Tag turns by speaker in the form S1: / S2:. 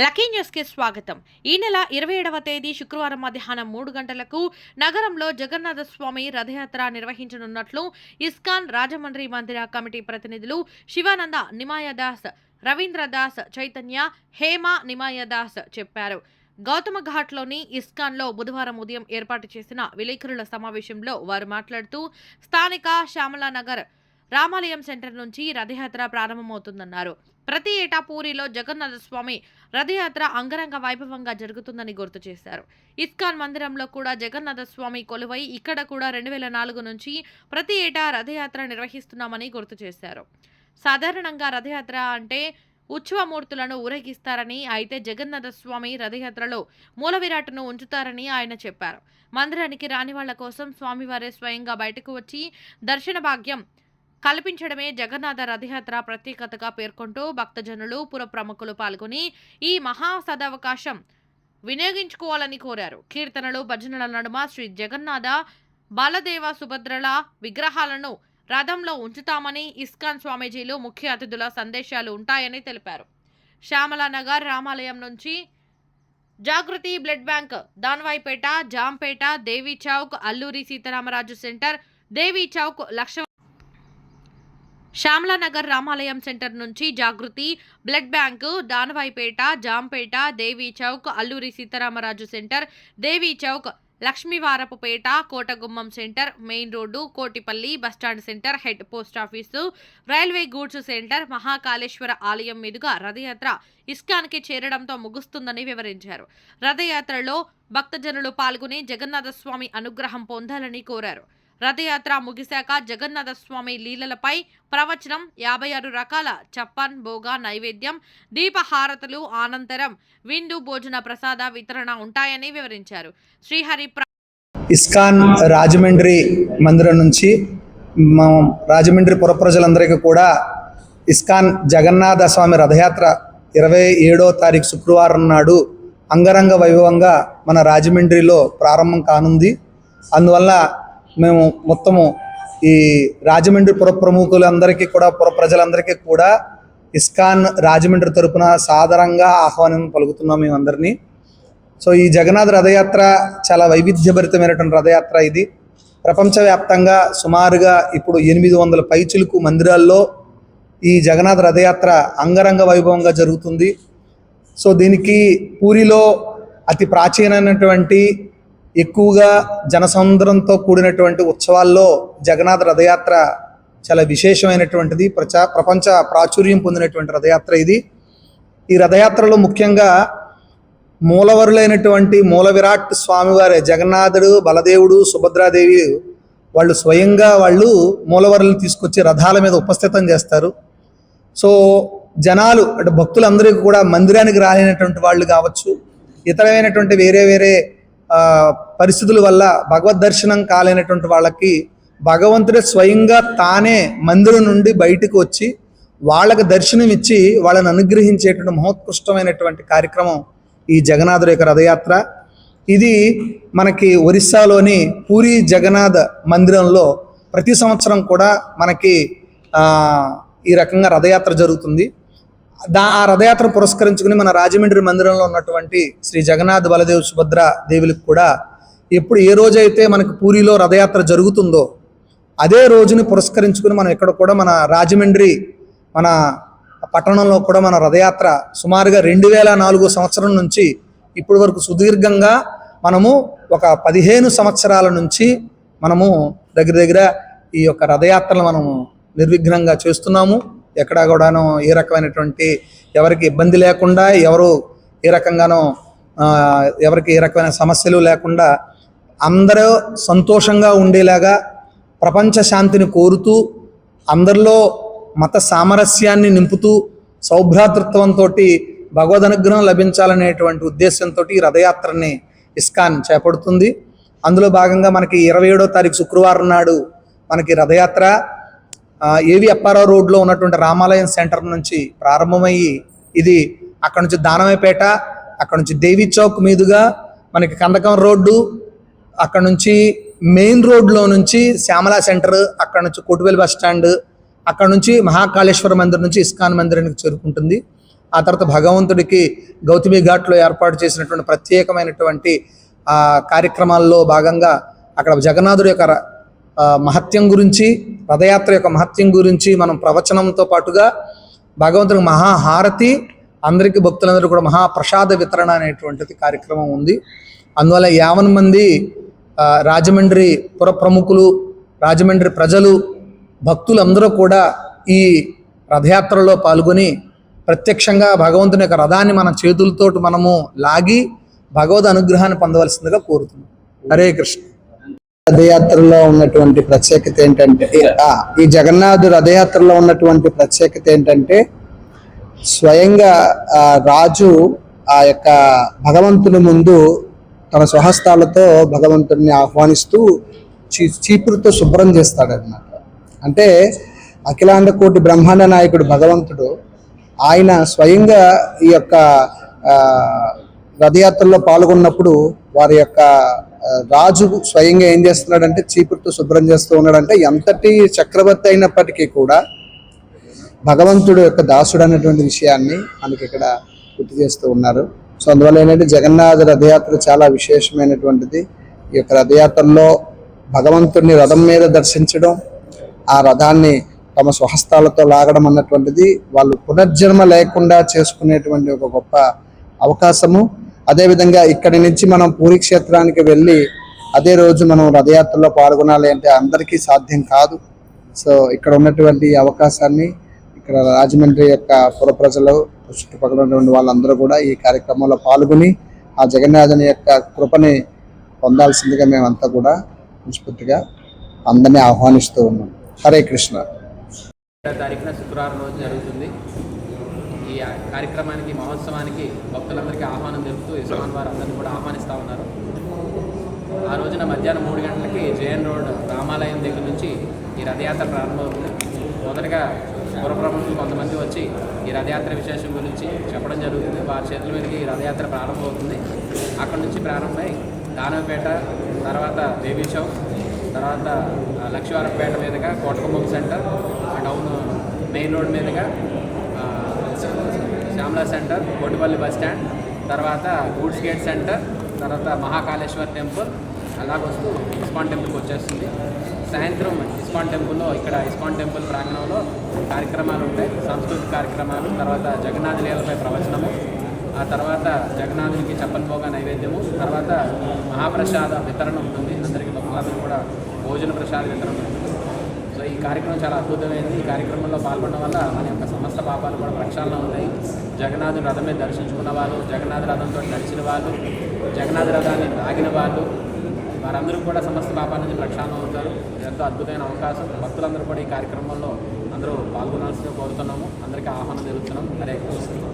S1: Lucky న్యూస్కి స్వాగతం. ఈ నెల ఇరవై ఏడవ తేదీ శుక్రవారం మధ్యాహ్నం మూడు గంటలకు నగరంలో జగన్నాథ స్వామి రథయాత్ర నిర్వహించనున్నట్లు ఇస్కాన్ రాజమండ్రి మందిర కమిటీ ప్రతినిధులు శివానంద నిమాయదాస్ రవీంద్రదాస్ చైతన్య హేమ నిమాయదాస్ చెప్పారు. గౌతమ ఘాట్లోని ఇస్కాన్లో బుధవారం ఉదయం ఏర్పాటు చేసిన విలేకరుల సమావేశంలో వారు మాట్లాడుతూ స్థానిక శ్యామలానగర్ రామాలయం సెంటర్ నుంచి రథయాత్ర ప్రారంభమవుతుందన్నారు. ప్రతి ఏటా పూరిలో జగన్నాథ స్వామి రథయాత్ర అంగరంగ వైభవంగా జరుగుతుందని గుర్తు చేశారు. ఇస్కాన్ మందిరంలో కూడా జగన్నాథ స్వామి కొలువై ఇక్కడ కూడా రెండు వేల నాలుగు నుంచి ప్రతి ఏటా రథయాత్ర నిర్వహిస్తున్నామని గుర్తు చేశారు. సాధారణంగా రథయాత్ర అంటే ఉత్సవమూర్తులను ఊరేగిస్తారని అయితే జగన్నాథ స్వామి రథయాత్రలో మూల విరాట్ను ఉంచుతారని ఆయన చెప్పారు. మందిరానికి రాని వాళ్ళ కోసం స్వామివారే స్వయంగా బయటకు వచ్చి దర్శన భాగ్యం కల్పించడమే జగన్నాథ రథయాత్ర ప్రత్యేకతగా పేర్కొంటూ భక్తజనులు పుర ప్రముఖులు పాల్గొని ఈ మహా సదవకాశం వినియోగించుకోవాలని కోరారు. కీర్తనలు భజనల నడుమ శ్రీ జగన్నాథ బాలదేవ సుభద్రల విగ్రహాలను రథంలో ఉంచుతామని ఇస్కాన్ స్వామీజీలు ముఖ్య అతిథుల సందేశాలు ఉంటాయని తెలిపారు. శ్యామలానగర్ రామాలయం నుంచి Jagruthi blood bank Danavaipeta Jampeta Devi chowk Alluri Sitaramaraju centre Devi chowk లక్ష శ్యామలానగర్ రామాలయం సెంటర్ నుంచి Jagruthi blood bank Danavaipeta Jampeta Devi chowk Alluri Sitaramaraju centre Devi chowk Lakshmivarapupeta Kotagummam centre main road Kotipalli bus stand centre head post office railway goods centre Mahakaleshwara ఆలయం మీదుగా రథయాత్ర ఇస్కాన్కి చేరడంతో ముగుస్తుందని వివరించారు. రథయాత్రలో భక్తజనులు పాల్గొని జగన్నాథస్వామి అనుగ్రహం పొందాలని కోరారు. రథయాత్ర ముగిశాక జగన్నాథ స్వామి లీలలపై ప్రవచనం యాభై ఆరు రకాల చప్పన్ భోగా నైవేద్యం దీపహారతులు అనంతరం విందు భోజన ప్రసాద వితరణ ఉంటాయని వివరించారు. శ్రీహరి
S2: ఇస్కాన్ రాజమండ్రి మందిరం నుంచి మా రాజమండ్రి పుర ప్రజలందరికీ కూడా ఇస్కాన్ జగన్నాథ స్వామి రథయాత్ర ఇరవై ఏడో తారీఖు శుక్రవారం నాడు అంగరంగ వైభవంగా మన రాజమండ్రిలో ప్రారంభం కానుంది. అందువల్ల మేము మొత్తము ఈ రాజమండ్రి పుర ప్రముఖులందరికీ కూడా పుర ప్రజలందరికీ కూడా ఇస్కాన్ రాజమండ్రి తరపున సాధారణంగా ఆహ్వానం పలుకుతున్నాం మేమందరినీ. సో ఈ జగన్నాథ్ రథయాత్ర చాలా వైవిధ్యభరితమైనటువంటి రథయాత్ర ఇది. ప్రపంచవ్యాప్తంగా సుమారుగా ఇప్పుడు ఎనిమిది వందల పైచులకు మందిరాల్లో ఈ జగన్నాథ్ రథయాత్ర అంగరంగ వైభవంగా జరుగుతుంది. సో దీనికి పూరిలో అతి ప్రాచీనమైనటువంటి ఎక్కువగా జనసముద్రంతో కూడినటువంటి ఉత్సవాల్లో జగన్నాథ రథయాత్ర చాలా విశేషమైనటువంటిది. ప్రచా ప్రపంచ ప్రాచుర్యం పొందినటువంటి రథయాత్ర ఇది. ఈ రథయాత్రలో ముఖ్యంగా మూలవరులైనటువంటి మూల విరాట్ స్వామివారి జగన్నాథుడు బలదేవుడు సుభద్రాదేవి వాళ్ళు స్వయంగా వాళ్ళు మూలవరులు తీసుకొచ్చి రథాల మీద ఉపస్థితం చేస్తారు. సో జనాలు అంటే భక్తులందరికీ కూడా మందిరానికి రాలేనటువంటి వాళ్ళు కావచ్చు ఇతరమైనటువంటి వేరే వేరే పరిస్థితుల వల్ల భగవద్ దర్శనం కాలేనటువంటి వాళ్ళకి భగవంతుడే స్వయంగా తానే మందిరం నుండి బయటకు వచ్చి వాళ్ళకి దర్శనం ఇచ్చి వాళ్ళని అనుగ్రహించేటువంటి మహోత్కృష్టమైనటువంటి కార్యక్రమం ఈ జగన్నాథుడి యొక్క రథయాత్ర. ఇది మనకి ఒరిస్సాలోని పూరి జగన్నాథ మందిరంలో ప్రతి సంవత్సరం కూడా మనకి ఈ రకంగా రథయాత్ర జరుగుతుంది. దా ఆ రథయాత్ర పురస్కరించుకుని మన రాజమండ్రి మందిరంలో ఉన్నటువంటి శ్రీ జగన్నాథ్ బలదేవ్ సుభద్ర దేవులకు కూడా ఎప్పుడు ఏ రోజైతే మనకు పూరిలో రథయాత్ర జరుగుతుందో అదే రోజుని పురస్కరించుకుని మనం ఇక్కడ కూడా మన రాజమండ్రి మన పట్టణంలో కూడా మన రథయాత్ర సుమారుగా రెండు వేల నాలుగో సంవత్సరం నుంచి ఇప్పటి వరకు సుదీర్ఘంగా మనము ఒక పదిహేను సంవత్సరాల నుంచి మనము దగ్గర దగ్గర ఈ యొక్క రథయాత్రలు మనము నిర్విఘ్నంగా చేస్తున్నాము. ఎక్కడా కూడాను ఏ రకమైనటువంటి ఎవరికి ఇబ్బంది లేకుండా ఎవరు ఏ రకంగానో ఎవరికి ఏ రకమైన సమస్యలు లేకుండా అందరూ సంతోషంగా ఉండేలాగా ప్రపంచ శాంతిని కోరుతూ అందరిలో మత సామరస్యాన్ని నింపుతూ సౌభ్రాతృత్వంతో భగవద్ అనుగ్రహం లభించాలనేటువంటి ఉద్దేశంతో ఈ రథయాత్రని ఇస్కాన్ చేపడుతుంది. అందులో భాగంగా మనకి ఇరవై ఏడో తారీఖు శుక్రవారం నాడు మనకి రథయాత్ర. ఏవి అప్పారావు రోడ్లో ఉన్నటువంటి రామాలయం సెంటర్ నుంచి ప్రారంభమయ్యి ఇది అక్కడ నుంచి దానమేపేట అక్కడ నుంచి దేవి చౌక్ మీదుగా మనకి కందకం రోడ్డు అక్కడ నుంచి మెయిన్ రోడ్లో నుంచి శ్యామలా సెంటర్ అక్కడ నుంచి కోటివేలు బస్ స్టాండ్ అక్కడ నుంచి మహాకాళేశ్వర మందిర్ నుంచి ఇస్కాన్ మందిరానికి చేరుకుంటుంది. ఆ తర్వాత భగవంతుడికి గౌతమి ఘాట్లో ఏర్పాటు చేసినటువంటి ప్రత్యేకమైనటువంటి కార్యక్రమాల్లో భాగంగా అక్కడ జగన్నాథుడి యొక్క మహత్యం గురించి రథయాత్ర యొక్క మహత్యం గురించి మనం ప్రవచనంతో పాటుగా భగవంతుడికి మహాహారతి అందరికీ భక్తులందరూ కూడా మహాప్రసాద వితరణ అనేటువంటిది కార్యక్రమం ఉంది. అందువల్ల యావన్ మంది రాజమండ్రి పుర ప్రముఖులు రాజమండ్రి ప్రజలు భక్తులందరూ కూడా ఈ రథయాత్రలో పాల్గొని ప్రత్యక్షంగా భగవంతుని యొక్క రథాన్ని మన చేతులతోటి మనము లాగి భగవద్ అనుగ్రహాన్ని పొందవలసిందిగా కోరుతున్నాం. హరే కృష్ణ.
S3: రథయాత్రలో ఉన్నటువంటి ప్రత్యేకత ఏంటంటే ఈ జగన్నాథు రథయాత్రలో ఉన్నటువంటి ప్రత్యేకత ఏంటంటే స్వయంగా రాజు ఆ యొక్క భగవంతుని ముందు తన స్వహస్తాలతో భగవంతుడిని ఆహ్వానిస్తూ చీ చీపురుతో శుభ్రం చేస్తాడన్నమాట. అంటే అఖిలాండ కోటి బ్రహ్మాండ నాయకుడు భగవంతుడు ఆయన స్వయంగా ఈ యొక్క రథయాత్రలో పాల్గొన్నప్పుడు వారి యొక్క రాజు స్వయంగా ఏం చేస్తున్నాడంటే చీపురుతో శుభ్రం చేస్తూ ఉన్నాడంటే ఎంతటి చక్రవర్తి అయినప్పటికీ కూడా భగవంతుడు యొక్క దాసుడు అనేటువంటి విషయాన్ని మనకి ఇక్కడ గుర్తు చేస్తూ ఉన్నారు. సో అందువల్ల ఏంటంటే జగన్నాథ రథయాత్ర చాలా విశేషమైనటువంటిది. ఈ యొక్క రథయాత్రలో భగవంతుడిని రథం మీద దర్శించడం ఆ రథాన్ని తమ స్వహస్తాలతో లాగడం అన్నటువంటిది వాళ్ళు పునర్జన్మ లేకుండా చేసుకునేటువంటి ఒక గొప్ప అవకాశము. అదేవిధంగా ఇక్కడి నుంచి మనం పూరి క్షేత్రానికి వెళ్ళి అదే రోజు మనం రథయాత్రలో పాల్గొనాలి అంటే అందరికీ సాధ్యం కాదు. సో ఇక్కడ ఉన్నటువంటి అవకాశాన్ని ఇక్కడ రాజమండ్రి యొక్క పుర ప్రజలు చుట్టుపక్కల ఉన్నటువంటి వాళ్ళందరూ కూడా ఈ కార్యక్రమంలో పాల్గొని ఆ జగన్నాథుని యొక్క కృపని పొందాల్సిందిగా మేమంతా కూడా మనస్ఫూర్తిగా అందరినీ ఆహ్వానిస్తూ ఉన్నాం. హరే కృష్ణ.
S4: తారీఖున శుక్రవారం రోజు జరుగుతుంది. కార్యక్రమానికి మహోత్సవానికి భక్తులందరికీ ఆహ్వానం తెలుపుతూ ఇస్మాన్ వారు అందరినీ కూడా ఆహ్వానిస్తూ ఉన్నారు. ఆ రోజున మధ్యాహ్నం మూడు గంటలకి జేఎన్ రోడ్ రామాలయం దగ్గర నుంచి ఈ రథయాత్ర ప్రారంభమవుతుంది. మొదటగా పురప్రముఖులు కొంతమంది వచ్చి ఈ రథయాత్ర విశేషం గురించి చెప్పడం జరుగుతుంది. వారి చేతుల మీదకి ఈ రథయాత్ర ప్రారంభమవుతుంది. అక్కడ నుంచి ప్రారంభమై దానవపేట తర్వాత బేబీ చౌక్ తర్వాత లక్ష్మీవారంపేట మీదుగా కోటకొమ్మం సెంటర్ ఆ టౌన్ మెయిన్ రోడ్ మీదుగా Shyamala centre Kotipalli bus stand తర్వాత గూడ్స్ గేట్ సెంటర్ తర్వాత మహాకాళేశ్వర్ టెంపుల్ అలాగొస్తూ ఇస్కాన్ టెంపుల్కి వచ్చేస్తుంది. సాయంత్రం ఇస్కాన్ టెంపుల్లో ఇక్కడ ఇస్కాన్ టెంపుల్ ప్రాంగణంలో కార్యక్రమాలు ఉంటాయి. సాంస్కృతిక కార్యక్రమాలు తర్వాత జగన్నాథలీలపై ప్రవచనము ఆ తర్వాత జగన్నాథునికి చెప్పనిపోగా నైవేద్యము తర్వాత మహాప్రసాద వితరణ ఉంటుంది. అందరికీ భక్తులందరూ కూడా భోజన ప్రసాద వితరణ ఉంటుంది. సో ఈ కార్యక్రమం చాలా అద్భుతమైంది. ఈ కార్యక్రమంలో పాల్గొనడం వల్ల మన యొక్క సమస్త పాపాలు కూడా ప్రక్షాళన ఉన్నాయి. జగన్నాథుని రథమే దర్శించుకున్న వాళ్ళు జగన్నాథ రథంతో నడిచిన వాళ్ళు జగన్నాథ రథాన్ని తాగిన వాళ్ళు వారందరూ కూడా సమస్త పాపాల నుంచి ప్రక్షాళన అవుతారు. ఎంతో అద్భుతమైన అవకాశం. భక్తులందరూ కూడా ఈ కార్యక్రమంలో అందరూ పాల్గొనాల్సిందిగా కోరుతున్నాము. అందరికీ ఆహ్వానం జరుగుతున్నాం హరే కృష్ణ.